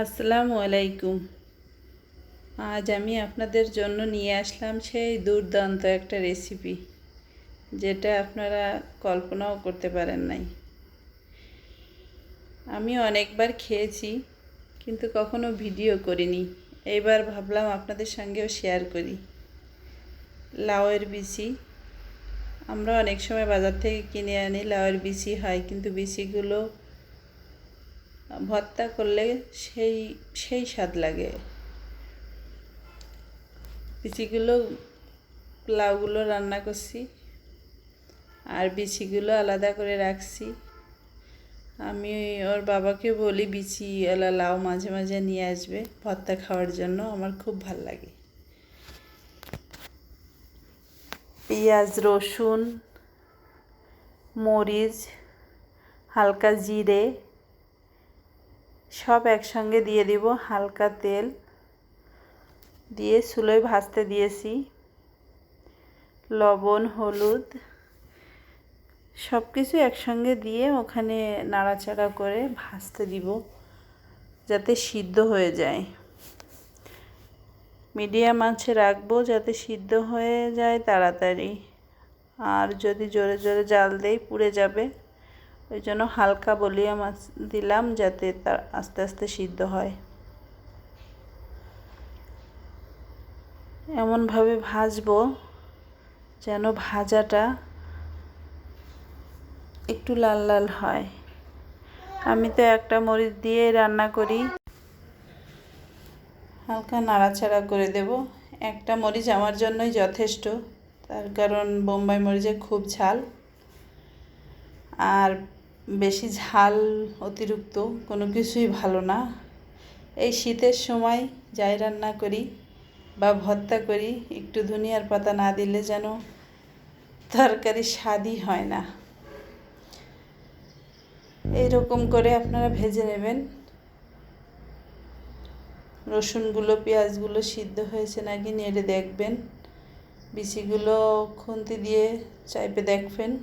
আসসালামু আলাইকুম। আজ আমি আপনাদের জন্য নিয়ে আসলাম সেই দুর্দান্ত একটা রেসিপি যেটা আপনারা কল্পনাও করতে পারেন নাই। আমি অনেকবার খেয়েছি, কিন্তু কখনো ভিডিও করিনি। এইবার ভাবলাম আপনাদের সঙ্গেও শেয়ার করি। লাউয়ের বিচি, আমরা অনেক সময় বাজার থেকে কিনে আনি, লাউয়ের বিচি হয়, কিন্তু বিচিগুলো ভর্তা করলে সেই সেই স্বাদ লাগে। বিচিগুলো লাউগুলো রান্না করছি। আর বিচিগুলো আলাদা করে রাখছি। আমি ওর বাবাকে বলি বিচি এলা লাউ মাঝে মাঝে নিয়ে আসবে ভর্তা খাওয়ার জন্য, আমার খুব ভালো লাগে। পেঁয়াজ, রসুন, মরিচ, হালকা জিরে সব একসঙ্গে দিয়ে দিব হালকা তেল। দিয়ে চুলোয় ভাজতে দিয়েছি। লবণ, হলুদ সব কিছু একসঙ্গে দিয়ে ওখানে নাড়াচাড়া করে ভাজতে দিব যাতে সিদ্ধ হয়ে যায়। মিডিয়াম আঁচে রাখব যাতে সিদ্ধ হয়ে যায় তাড়াতাড়ি। আর যদি জোরে জোরে জাল দেই পুড়ে যাবে। ওই জন্য হালকা বলিয়া মাছ দিলাম যাতে তার আস্তে আস্তে সিদ্ধ হয়। এমনভাবে ভাজবো যেন ভাজাটা একটু লাল লাল হয়। আমি তো একটা মরিচ দিয়ে রান্না করি। হালকা নাড়াচাড়া করে দেব। একটা মরিচ আমার জন্যই যথেষ্ট, তার কারণ বোম্বাই মরিচে খুব ঝাল। আর বেশি ঝাল, অতিরিক্ত, কোনো কিছুই ভালো না। এই শীতের সময় যাই রান্না করি বা ভর্তা করি, একটু ধনিয়ার পাতা না দিলে যেন তরকারি স্বাদই হয় না। এইরকম করে আপনারা ভেজে নেবেন। রসুনগুলো, পেঁয়াজগুলো সিদ্ধ হয়েছে নাকি নেড়ে দেখবেন। বিচিগুলো খুন্তি দিয়ে চাইপে দেখবেন।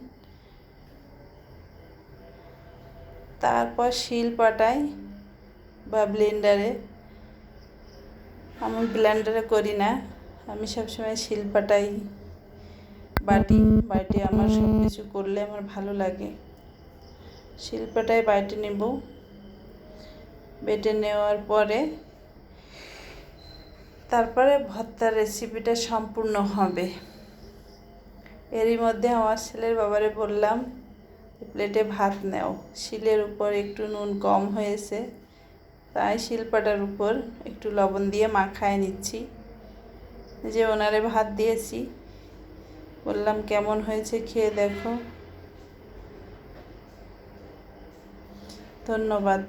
তারপর শিল পাটায় বা ব্লেন্ডারে। আমি ব্লেন্ডারে করি না। আমি সবসময় শিল পাটাই, বাটি বাটি আমার সব কিছু করলে আমার ভালো লাগে। শিলপাটায় বাটি নেব। বেটে নেওয়ার পরে তারপরে ভর্তার রেসিপিটা সম্পূর্ণ হবে। এরই মধ্যে আমার ছেলের বাবারে বললাম প্লেটে ভাত নেও। শিলের উপর একটু নুন কম হয়েছে। তাই শিলপাটার উপর একটু লবণ দিয়ে মাখায় নিচ্ছি। যে ওনারে ভাত দিয়েছি। বললাম, কেমন হয়েছে খেয়ে দেখো। ধন্যবাদ।